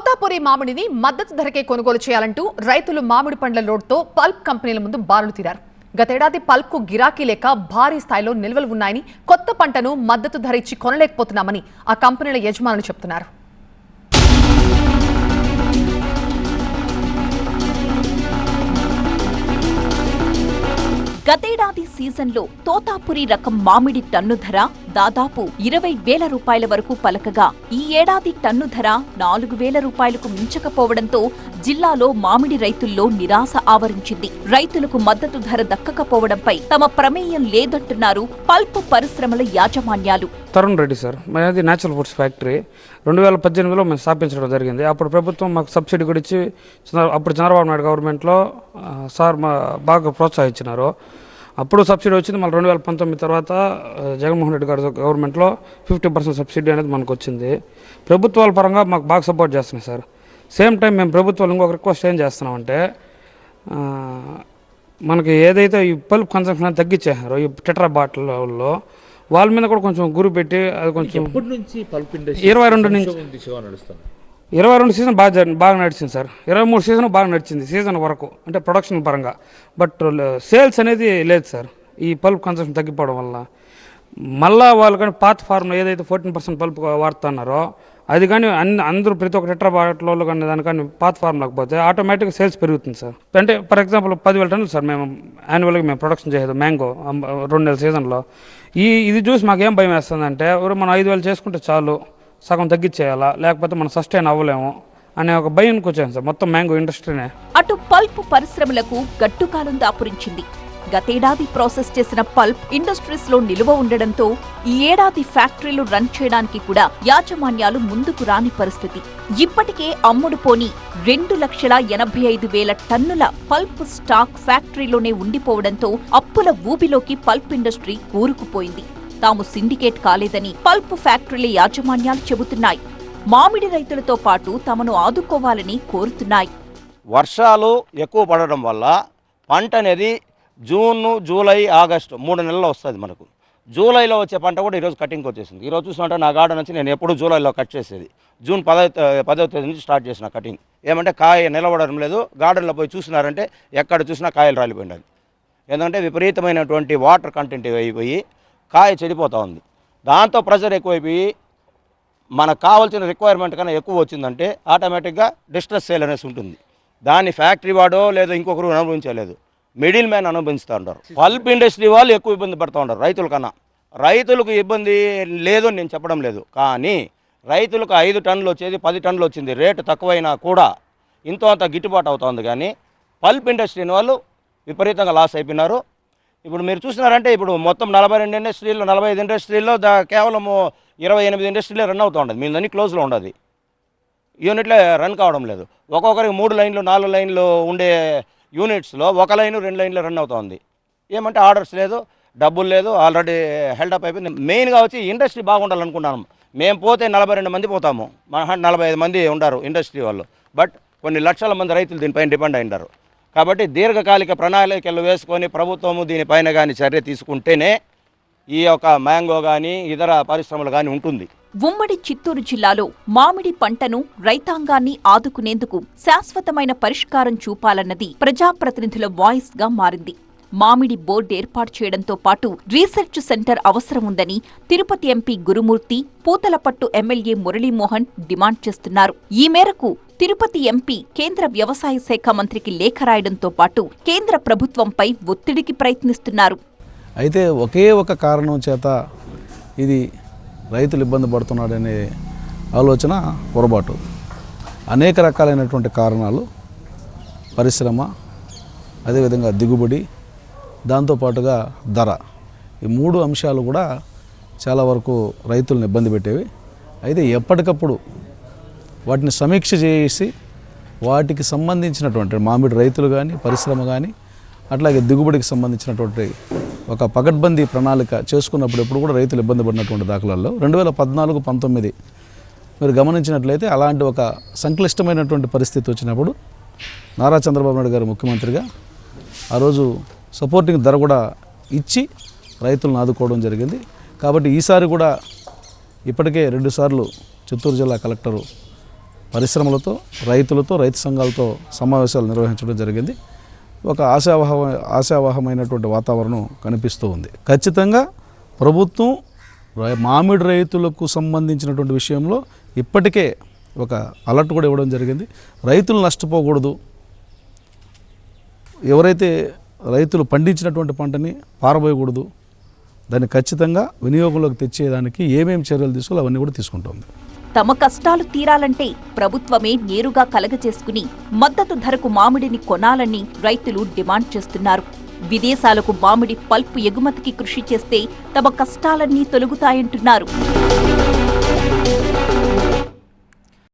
తోతాపురి మామిడిని మద్దతు ధరకే కొనుగోలు చేయాలంటూ రైతులు మామిడి పండ్ల లోడ్తో పల్ప్ కంపెనీల ముందు బారులు తీరారు. గతేడాది పల్ప్కు గిరాకీ లేక భారీ స్థాయిలో నిల్వలు ఉన్నాయని కొత్త పంటను మద్దతు ధర ఇచ్చి కొనలేకపోతున్నామని ఆ కంపెనీల యజమానులు చెబుతున్నారు గతేడాది సీజన్లో తోతాపురి రకం మామిడి టన్ను ధర దాదాపు ఇరవై వేల రూపాయల వరకు పలకగా ఈ ఏడాది టన్ను ధర నాలుగు వేల రూపాయలకు మించకపోవడంతో జిల్లాలో మామిడి రైతుల్లో నిరాశ ఆవరించింది. రైతులకు మద్దతు ధర దక్కకపోవడంపై తమ ప్రమేయం లేదంటున్నారు పల్ప్ పరిశ్రమల యాజమాన్యాలు. తరుణ్ రెడ్డి సార్ మాది న్యాచురల్ ఫుడ్స్ ఫ్యాక్టరీ రెండు వేల పద్దెనిమిదిలో మేము స్థాపించడం జరిగింది. అప్పుడు ప్రభుత్వం మాకు సబ్సిడీ కూడా ఇచ్చి అప్పుడు చంద్రబాబు నాయుడు గవర్నమెంట్లో సార్ మా బాగా ప్రోత్సహించినారు. అప్పుడు సబ్సిడీ వచ్చింది. మళ్ళీ రెండు వేల పంతొమ్మిది తర్వాత జగన్మోహన్ రెడ్డి గారి గవర్నమెంట్లో ఫిఫ్టీ పర్సెంట్ సబ్సిడీ అనేది మనకు వచ్చింది. ప్రభుత్వాల పరంగా మాకు బాగా సపోర్ట్ చేస్తున్నాయి సార్. సేమ్ టైం మేము ప్రభుత్వాలు ఇంకొక రిక్వెస్ట్ ఏం చేస్తున్నామంటే మనకి ఏదైతే ఈ పల్ప్ కన్సంప్షన్ తగ్గించేసారో ఈ టెట్రా బాటిల్లో వాళ్ళ మీద కూడా కొంచెం గురి పెట్టి అది కొంచెం ఇరవై రెండు నుంచి ఇరవై రెండు సీజన్ బాగా బాగా నడిచింది సార్. ఇరవై మూడు సీజన్ బాగా నడిచింది సీజన్ వరకు అంటే ప్రొడక్షన్ పరంగా. బట్ సేల్స్ uh, అనేది లేదు సార్. ఈ పల్ప్ కన్సంప్షన్ తగ్గిపోవడం వల్ల. మళ్ళా వాళ్ళు కానీ పాత ఫార్మ్లో ఏదైతే ఫోర్టీన్ పర్సెంట్ పల్ప్ వాడుతున్నారో అది కానీ అన్ని అందరూ ప్రతి ఒక్క లిటర్ బాటిల్లో కానీ దాని కానీ పాత ఫార్మ్ లేకపోతే ఆటోమేటిక్గా సేల్స్ పెరుగుతుంది సార్. అంటే ఫర్ ఎగ్జాంపుల్ పదివేల టన్నులు సార్ మేము యాన్యువల్గా మేము ప్రొడక్షన్ చేసేది మ్యాంగో రెండు నెలల సీజన్లో ఈ ఇది చూసి మాకేం భయం వేస్తుందంటే మనం ఐదు వేలు చేసుకుంటే చాలు. సగం తగ్గించేయాలా? లేకపోతే మనం సస్టైన్ అవ్వలేము అనే ఒక భయానికి వచ్చాను సార్. మొత్తం మ్యాంగో ఇండస్ట్రీనే అటు పల్ప్ పరిశ్రమలకు గట్టుకాలం దాపురించింది. గతేడాది ప్రాసెస్ చేసిన పల్ప్ ఇండస్ట్రీస్లో నిలువ ఉండడంతో ఈ ఏడాది ఫ్యాక్టరీలు రన్ చేయడానికి కూడా యాజమాన్యాలు ముందుకు రాని పరిస్థితి. ఇప్పటికే అమ్ముడు పోని రెండు లక్షల ఎనభై ఐదు వేల టన్నుల పల్ప్ స్టాక్ ఫ్యాక్టరీలోనే ఉండిపోవడంతో అప్పుల ఊబిలోకి పల్ప్ ఇండస్ట్రీ కూరుకుపోయింది తాము సిండికేట్ కాలేదని పల్ప్ ఫ్యాక్టరీల యాజమాన్యాలు చెబుతున్నాయి. మామిడి రైతులతో పాటు తమను ఆదుకోవాలని కోరుతున్నాయి. వర్షాలు ఎక్కువ పడడం వల్ల పంట అనేది జూన్ జూలై ఆగస్టు మూడు నెలలు వస్తుంది మనకు. జూలైలో వచ్చే పంట కూడా ఈరోజు కటింగ్కి వచ్చేసింది. ఈరోజు చూసినట్టే నా గార్డెన్ నుంచి నేను ఎప్పుడు జూలైలో కట్ చేసేది. జూన్ పదో పదో తేదీ నుంచి స్టార్ట్ చేసిన కటింగ్. ఏమంటే కాయ నిలబడడం లేదు. గార్డెన్లో పోయి చూసినారంటే ఎక్కడ చూసినా కాయలు రాలిపోయినాయి. ఎందుకంటే విపరీతమైనటువంటి వాటర్ కంటెంట్ అయిపోయి కాయ చెడిపోతూ ఉంది. దాంతో ప్రెషర్ ఎక్కువైపోయి మనకు కావాల్సిన రిక్వైర్మెంట్ కన్నా ఎక్కువ వచ్చిందంటే ఆటోమేటిక్గా డిస్ట్రెస్ సేల్ అనేసి ఉంటుంది. దాన్ని ఫ్యాక్టరీ వాడో లేదా ఇంకొకరు అనుభవించలేదు. మిడిల్ మ్యాన్ అనుభవిస్తూ ఉంటారు. పల్ప్ ఇండస్ట్రీ వాళ్ళు ఎక్కువ ఇబ్బంది పడుతూ ఉంటారు రైతుల కన్నా. రైతులకు ఇబ్బంది లేదు అని నేను చెప్పడం లేదు. కానీ రైతులకు ఐదు టన్నులు వచ్చేది పది టన్నులు వచ్చింది. రేటు తక్కువైనా కూడా ఇంతో అంత గిట్టుబాటు అవుతుంది కానీ పల్ప్ ఇండస్ట్రీని వాళ్ళు విపరీతంగా లాస్ అయిపోయినారు. ఇప్పుడు మీరు చూసినారంటే ఇప్పుడు మొత్తం నలభై రెండు ఇండస్ట్రీల్లో నలభై ఐదు ఇండస్ట్రీల్లో దా కేవలం ఇరవై ఎనిమిది ఇండస్ట్రీలే రన్ అవుతూ ఉండదు మీదన్నీ క్లోజ్లో ఉండదు. యూనిట్లే రన్ కావడం లేదు. ఒక్కొక్కరికి మూడు లైన్లు నాలుగు లైన్లు ఉండే యూనిట్స్లో ఒక లైన్ రెండు లైన్లు రన్ అవుతుంది ఏమంటే ఆర్డర్స్ లేదు డబ్బులు లేదు ఆల్రెడీ హెల్డప్ అయిపోయింది. మెయిన్గా వచ్చి ఇండస్ట్రీ బాగుండాలనుకున్నాను మేము పోతే నలభై రెండు మంది పోతాము. మన నలభై ఐదు మంది ఉండారు ఇండస్ట్రీ వాళ్ళు. బట్ కొన్ని లక్షల మంది రైతులు దీనిపైన డిపెండ్ అయింటారు కాబట్టి దీర్ఘకాలిక ప్రణాళికలు వేసుకొని ప్రభుత్వము దీనిపైన కానీ చర్య తీసుకుంటేనే ఈ యొక్క మ్యాంగో కానీ ఇతర పరిశ్రమలు కానీ ఉంటుంది. ఉమ్మడి చిత్తూరు జిల్లాలో మామిడి పంటను రైతాంగాన్ని ఆదుకునేందుకు శాశ్వతమైన పరిష్కారం చూపాలన్నది ప్రజాప్రతినిధుల వాయిస్గా మారింది. మామిడి బోర్డు ఏర్పాటు చేయడంతో పాటు రీసెర్చ్ సెంటర్ అవసరం ఉందని Tirupati MP Gurumurthy Puthalapattu MLA Muralimohan demand చేస్తున్నారు. ఈ మేరకు తిరుపతి ఎంపీ కేంద్ర వ్యవసాయ శాఖ మంత్రికి లేఖ రాయడంతో పాటు కేంద్ర ప్రభుత్వంపై ఒత్తిడికి ప్రయత్నిస్తున్నారు. అయితే ఒకే ఒక కారణం చేత ఇది రైతులు ఇబ్బంది పడుతున్నాడనే ఆలోచన పొరపాటు. అనేక రకాలైనటువంటి కారణాలు పరిశ్రమ అదేవిధంగా దిగుబడి దాంతోపాటుగా ధర. ఈ మూడు అంశాలు కూడా చాలా వరకు రైతులను ఇబ్బంది పెట్టేవి. అయితే ఎప్పటికప్పుడు వాటిని సమీక్ష చేసి వాటికి సంబంధించినటువంటి మామిడి రైతులు కానీ పరిశ్రమ కానీ అట్లాగే దిగుబడికి సంబంధించినటువంటి ఒక పకడ్బందీ ప్రణాళిక చేసుకున్నప్పుడు ఎప్పుడు కూడా రైతులు ఇబ్బంది పడినటువంటి దాఖలాల్లో రెండు వేల పద్నాలుగు పంతొమ్మిది మీరు గమనించినట్లయితే అలాంటి ఒక సంక్లిష్టమైనటువంటి పరిస్థితి వచ్చినప్పుడు నారా చంద్రబాబు నాయుడు గారు ముఖ్యమంత్రిగా ఆ రోజు సపోర్టింగ్ ధర కూడా ఇచ్చి రైతులను ఆదుకోవడం జరిగింది. కాబట్టి ఈసారి కూడా ఇప్పటికే రెండుసార్లు చిత్తూరు జిల్లా కలెక్టరు పరిశ్రమలతో రైతులతో రైతు సంఘాలతో సమావేశాలు నిర్వహించడం జరిగింది. ఒక ఆశావహ ఆశావహమైనటువంటి వాతావరణం కనిపిస్తూ ఉంది. ఖచ్చితంగా ప్రభుత్వం రై- మామిడి రైతులకు సంబంధించినటువంటి విషయంలో ఇప్పటికే ఒక అలర్ట్ కూడా ఇవ్వడం జరిగింది. రైతులు నష్టపోకూడదు. ఎవరైతే రైతులు పండించినటువంటి పంటని పారబోయకూడదు. దాన్ని ఖచ్చితంగా వినియోగంలోకి తెచ్చేదానికి ఏమేమి చర్యలు తీసుకోవాలి అవన్నీ కూడా తీసుకుంటుంది. తమ కష్టాలు తీరాలంటే ప్రభుత్వమే నేరుగా కలగజేసుకుని మద్దతు ధరకు మామిడిని కొనాలని రైతులు డిమాండ్ చేస్తున్నారు. విదేశాలకు మామిడి పల్ప్ ఎగుమతికి కృషి చేస్తే తమ కష్టాలన్నీ తొలగుతాయంటున్నారు.